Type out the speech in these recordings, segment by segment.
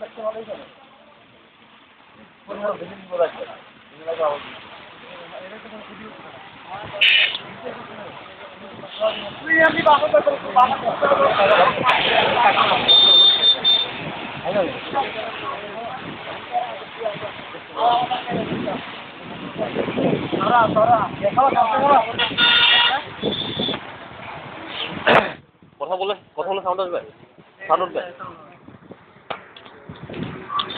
দেখতে ভালোই যাবে পরিবার বেশি বলা যাবে এগুলো তো এটা তো কোনো ভিডিও তুই আমি বাবা তো বাবা তো কথা বলে কথা বলে সাউন্ড আসবে? সাউন্ড উঠবে?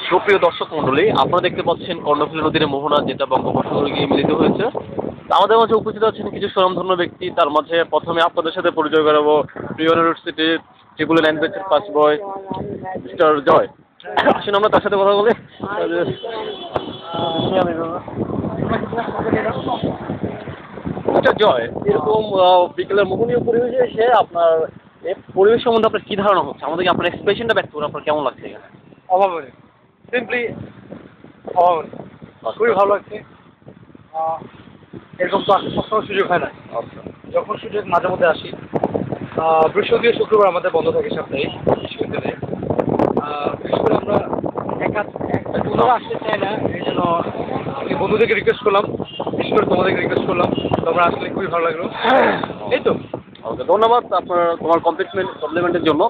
সুপ্রিয় দর্শক মন্ডলী আপনারা দেখতে পাচ্ছেন কর্ণফুলী নদীর মোহনা, যেটা বঙ্গোপসাগরে গিয়ে মিলিত হয়েছে। আমাদের মাঝে উপস্থিত আছেন কিছু স্বনামধন্য ব্যক্তি। তার মাঝে প্রথমে আপনাদের সাথে পরিচয় করাবো ইউনিভার্সিটি ট্রিপুল নাইন ব্যাচের পাস বয় মিস্টার জয় আসুন আমরা তার সাথে কথা বলি। মিস্টার জয় এরকম বিকেলের মোহনীয় পরিবেশে এসে আপনার পরিবেশ সম্বন্ধে আপনার কী ধারণা হচ্ছে? আমাদেরকে আপনার এক্সপ্রেশনটা ব্যক্ত করে আপনার কেমন লাগছে এখানে? অভাবনীয় সিম্পলি অভাবনীয় খুবই ভালো লাগছে। এরকম তো সবসময় সুযোগ হয় না। আচ্ছা। যখন সুযোগ মাঝে মধ্যে আসি বৃহস্পতি শুক্রবার আমাদের বন্ধ থাকে সাপ্তাহিক বিশ্ববিদ্যালয়ে। বিশেষ করে আমরা একা একটা আসতে চাই না এই জন্য আমি বন্ধুদেরকে রিকোয়েস্ট করলাম বিশেষ করে তোমাদেরকে রিকোয়েস্ট করলাম তোমরা আসলে খুবই ভালো লাগল। এই তো। ওকে ধন্যবাদ আপনার তোমার কমপ্লিটমেন্ট কমপ্লিমেন্টের জন্য।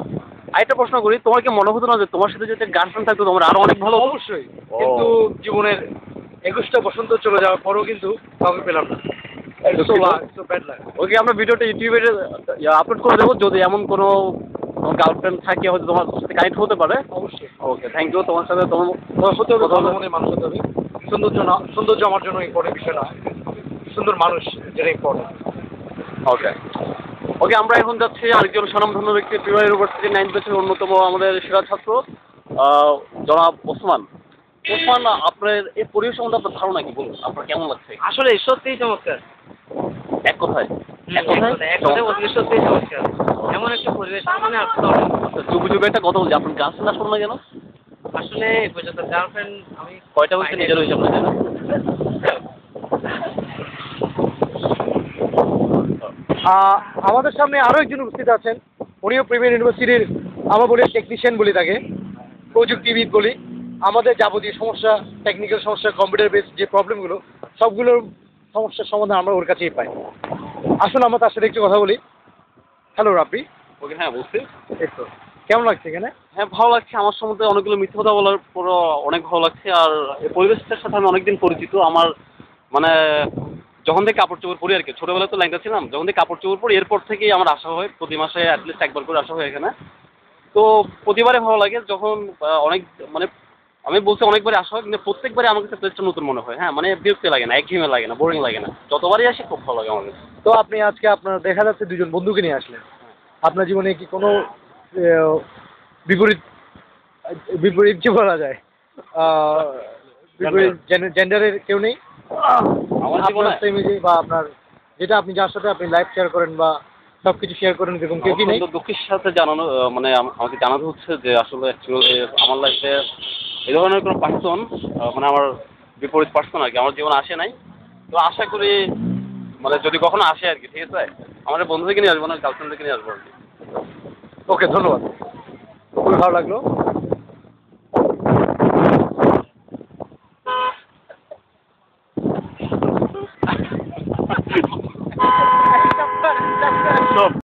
আরেকটা প্রশ্ন করি তোমার কি মনে হতো না যে তোমার সাথে যদি গার্লফ্রেন্ড থাকতো তোমার আরও অনেক ভালো অবশ্যই। কিন্তু জীবনের একুশটা বসন্ত চলে যাওয়ার পরেও কিন্তু কাউকে পেলাম না. ওকে আমরা ভিডিওটা ইউটিউবে আপলোড করে দেবো যদি এমন কোনো গার্লফ্রেন্ড থাকে হয়তো তোমার সাথে কানেক্ট হতে পারে। অবশ্যই। ওকে থ্যাংক ইউ তোমার সাথে তোমার তোমার হতে হবে ভালো মনের মানুষ হতে হবে। সৌন্দর্য না সৌন্দর্য আমার জন্য ইম্পর্টেন্ট বিষয় না। সুন্দর মানুষ যেটা ইম্পর্টেন্ট ওকে ওকে আমরা এখন যাচ্ছি আরেকজন স্বনামধন্য ব্যক্তি প্রিমিয়ার ইউনিভার্সিটি নাইন ব্যাচের অন্যতম আমাদের সেরা ছাত্র জনাব ওসমান। ওসমান আপনার এই পরিবেশ সম্বন্ধে আপনার ধারণা কি বলুন? আপনার কেমন লাগছে? আসলে সত্যিই চমৎকার। এক কথায়। এমন একটা পরিবেশ মানে চুপি একটা কথা বলছি আপনার গার্লফ্রেন্ড আসুন না কেন? আসলে এই পর্যন্ত গার্লফ্রেন্ড আমি কয়টা বলছে নিজের হিসাব না জানো? আমাদের সামনে আরও একজন উপস্থিত আছেন। উনিও প্রিমিয়ার ইউনিভার্সিটির আমরা বলি টেকনিশিয়ান বলি তাকে প্রযুক্তিবিদ বলি। আমাদের যাবতীয় সমস্যা টেকনিক্যাল সমস্যা কম্পিউটার বেস যে প্রবলেমগুলো সবগুলোর সমস্যার সমাধান আমরা ওর কাছেই পাই। আসুন আমরা তার সাথে একটু কথা বলি। হ্যালো রাব্বি। ওকে হ্যাঁ বলছি। তো। কেমন লাগছে এখানে? হ্যাঁ ভালো লাগছে। আমার সম্বন্ধে অনেকগুলো মিথ্যে কথা বলার পর অনেক ভালো লাগছে। আর এই পরিবেশটার সাথে আমি অনেকদিন পরিচিত। আমার মানে যখন থেকে কাপড় চোপড় পরি আর কি ছোটোবেলায় তো ল্যাংটা ছিলাম যখন থেকে কাপড় চোপড় পরি এরপর থেকেই আমার আসা হয়। প্রতি মাসে অ্যাটলিস্ট একবার করে আসা হয় এখানে। তো প্রতিবারে ভালো লাগে। যখন অনেক মানে আমি বলছি অনেকবারই আসা হয় কিন্তু প্রত্যেকবারে আমার কাছে প্লেসটা নতুন মনে হয়। হ্যাঁ মানে বিরক্তি লাগে না একঘেয়েমে লাগে না বোরিং লাগে না। যতবারই আসি খুব ভালো লাগে আমার কাছে। তো আপনি আজকে আপনার দেখা যাচ্ছে দুজন বন্ধুকে নিয়ে আসলেন। আপনার জীবনে কি কোনো বিপরীত বিপরীত কি বলা যায়? বিপরীত জেন্ডারের কেউ নেই? আমার জীবনে। বা আপনার যেটা আপনি যার সাথে আপনি লাইফ শেয়ার করেন বা সবকিছু শেয়ার করেন এরকম কেউ কি নেই? দুঃখের সাথে জানানো মানে আমাকে জানাতে হচ্ছে যে আসলে অ্যাকচুয়ালি আমার লাইফে এই ধরনের কোনো পার্সন মানে আমার বিপরীত পার্সন আর কি, আমার জীবনে আসে নাই। তো আশা করি মানে যদি কখনো আসে আর কি, ঠিক আছে? আমাদের বন্ধুদেরকে নিয়ে আসব না গার্লফ্রেন্ডদেরকে নিয়ে আসব আর কি। ওকে ধন্যবাদ। খুবই ভালো লাগল।